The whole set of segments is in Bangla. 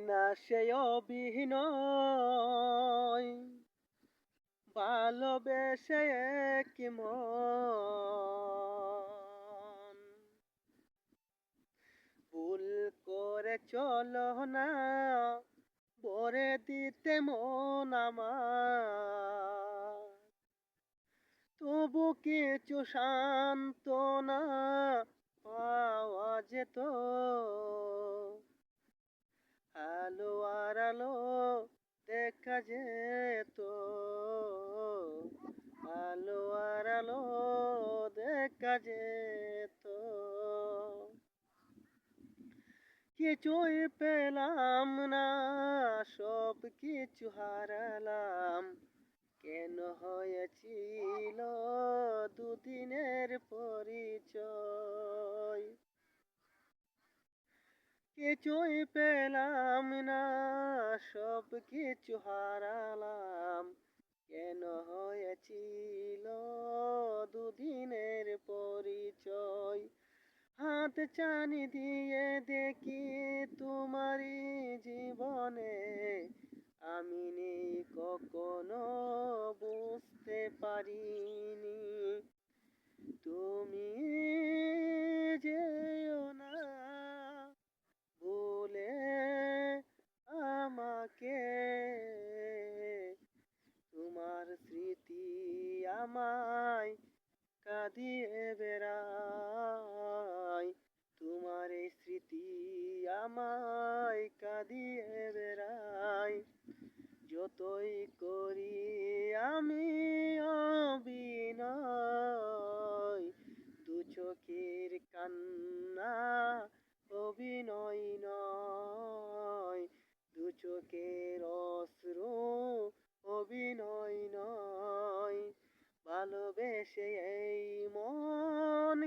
না সে অভিনয় ভালোবেসে কি মন। ভুল করে চলো না বরে দিতে মন তবু কিছু শান্ত না, পাওয়া যেত আলো আর আলো দেখা যেত। আলো আর আলো দেখা যেত। কিছুই পেলাম না, সব কিছু হারালাম। কেন হয়েছিল দুদিনের পরিচয়? কিছুই পেলাম না, সব কিছু হারালাম। কেন হয়েছিল দুদিনের পরিচয়? হাত চানি দিয়ে দেখি তোমারই জীবনে। আমি নেই কখনো বুঝতে পারিনি। তুমি আমায় কাঁদিয়ে বেড়ায়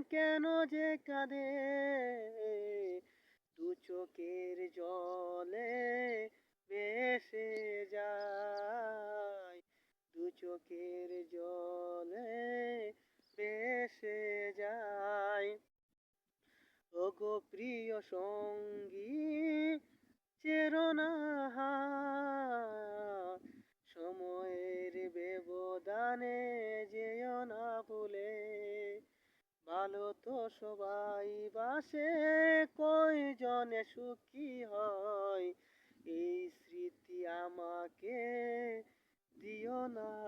কেন যে কাঁদে? দু চোখের জলে ভেসে যায়। দু চোখের জলে ভেসে যায়। ওগো প্রিয় সঙ্গী চেরোনা সময়ের ব্যবধানে ভালো তো সবাই বাসে কয়জনে সুখী হয়? এই স্মৃতি আমাকে দিও না।